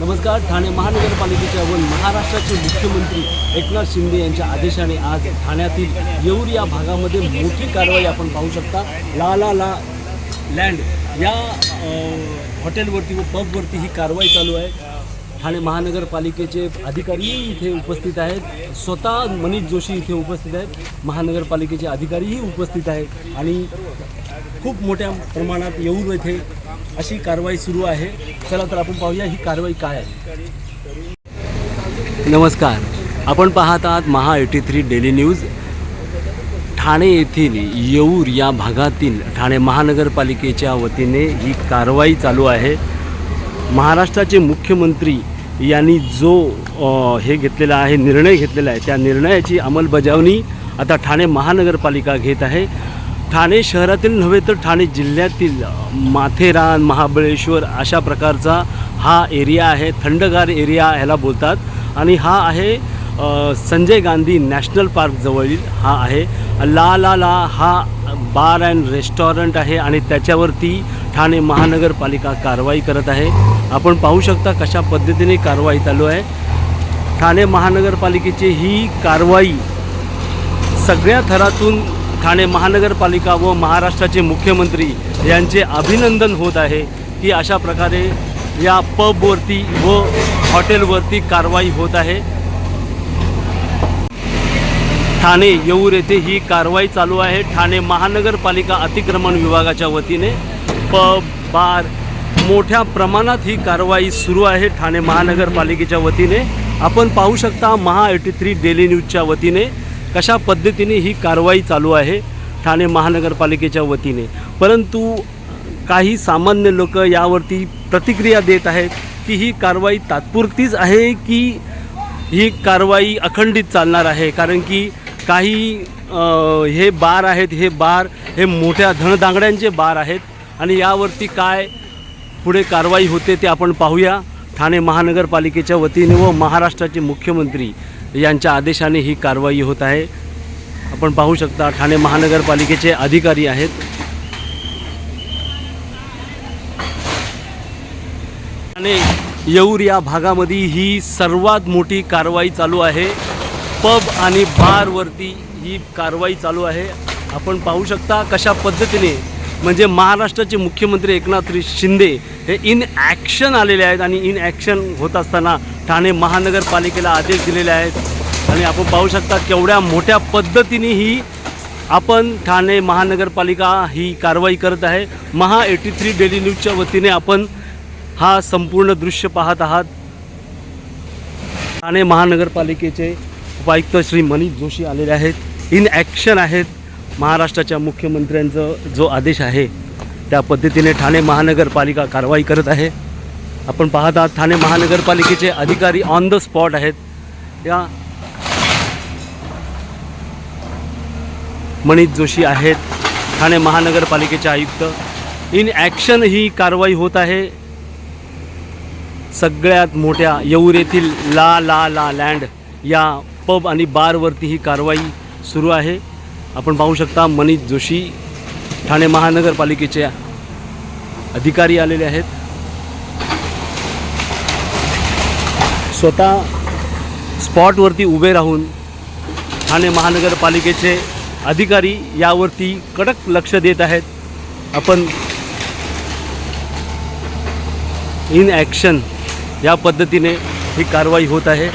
नमस्कार ठाणे महानगरपालिकेच्या व महाराष्ट्राचे मुख्यमंत्री एकनाथ शिंदे यांच्या आदेशाने आज ठाण्यातील येऊर या भागामध्ये मोठी कारवाई आपण पाहू शकता. ला ला ला लँड या हॉटेलवरती व पबवरती ही कारवाई चालू आहे. ठाणे महानगरपालिकेचे अधिकारीही इथे उपस्थित आहेत. स्वतः मनीष जोशी इथे उपस्थित आहेत. महानगरपालिकेचे अधिकारीही उपस्थित आहेत. आणि खूप मोठ्या प्रमाणात येऊर येथे अशी कारवाई सुरू आहे. चला तर आपण पाहूया ही कारवाई काय आहे. नमस्कार. आपण पाहत आहात Maha eighty three daily news. Thane येथील येऊर या भागातील ठाणे महानगरपालिकेच्या वतीने ही कारवाई चालू आहे. महाराष्ट्राचे मुख्यमंत्री यांनी जो हे घेतलेला आहे निर्णय घेतलेला आहे त्या निर्णयाची अंमलबजावणी आता ठाणे महानगरपालिका घेत आहे. ठाणे शहरातील नव्हे तर ठाणे जिल्ह्यातील माथेरान महाबळेश्वर अशा प्रकारचा हा एरिया आहे थंडगार एरिया ह्याला बोलतात. आणि हा आहे संजय गांधी नॅशनल पार्क जवळील हा आहे. ला ला ला हा बार अँड रेस्टॉरंट आहे आणि त्याच्यावरती ठाणे महानगरपालिका कारवाई करत आहे. आपण पाहू शकता कशा पद्धतीने कारवाई चालू आहे. ठाणे महानगरपालिकेची ही कारवाई सगळ्या थरातून ठाणे महानगरपालिका व महाराष्ट्राचे मुख्यमंत्री यांचे अभिनंदन होत आहे की अशा प्रकारे या पबवरती व हॉटेलवरती कारवाई होत आहे. ठाणे येऊर येथे ही कारवाई चालू आहे. ठाणे महानगरपालिका अतिक्रमण विभागाच्या वतीने पब बार मोठ्या प्रमाणात ही कारवाई सुरू आहे. ठाणे महानगरपालिकेच्या वतीने आपण पाहू शकता महा एटी थ्री डेली न्यूजच्या वतीने. कशा पद्धतीने ही कारवाई चालू आहे ठाणे महानगरपालिकेच्या वतीने? परंतु काही सामान्य लोक यावरती प्रतिक्रिया देत आहेत की ही कारवाई तात्पुरतीच आहे की ही कारवाई अखंडित चालणार आहे? कारण की काही हे बार आहेत हे बार हे मोठ्या धनदांगड्यांचे बार आहेत आणि यावरती काय पुढे कारवाई होते ते आपण पाहूया. ठाणे महानगरपालिकेच्या वतीने व महाराष्ट्राचे मुख्यमंत्री यांच्या आदेशाने ही कारवाई होत आहे. आपण पाहू शकता ठाणे महानगरपालिकेचे अधिकारी आहेत. आणि येऊर या भागामध्ये ही सर्वात मोठी कारवाई चालू आहे. पब आणि बारवरती ही कारवाई चालू आहे. आपण पाहू शकता कशा पद्धतीने म्हणजे महाराष्ट्राचे मुख्यमंत्री एकनाथ शिंदे हे इन ॲक्शन आलेले आहेत आणि इन ॲक्शन होत असताना ठाणे महानगरपालिकेला आदेश दिलेले आहेत. आणि आपण पाहू शकता केवढ्या मोठ्या पद्धतीने ही आपण ठाणे महानगरपालिका ही कारवाई करत आहे. महा एटी थ्री डेली न्यूजच्या वतीने आपण हा संपूर्ण दृश्य पाहत आहात. ठाणे महानगरपालिकेचे उपायुक्त श्री मनीष जोशी आलेले आहेत. इन ॲक्शन आहेत. महाराष्ट्राच्या मुख्यमंत्र्यांचं जो आदेश आहे त्या पद्धतीने ठाणे महानगरपालिका कारवाई करत आहे. आपण पाहत आहात ठाणे महानगरपालिकेचे अधिकारी ऑन द स्पॉट आहेत. या मनीष जोशी आहेत ठाणे महानगरपालिकेचे आयुक्त. इन ॲक्शन ही कारवाई होत आहे. सगळ्यात मोठ्या येऊर येथील ला ला ला लँड या पब आणि बारवरती ही कारवाई सुरू आहे. आपण पाहू शकता मनीष जोशी ठाणे महानगरपालिकेचे अधिकारी आलेले आहेत. स्वतः स्पॉटवरती उभे राहून ठाणे महानगरपालिकेचे अधिकारी यावरती कडक लक्ष देत आहेत. आपण इन ॲक्शन या पद्धतीने ही कारवाई होत आहे.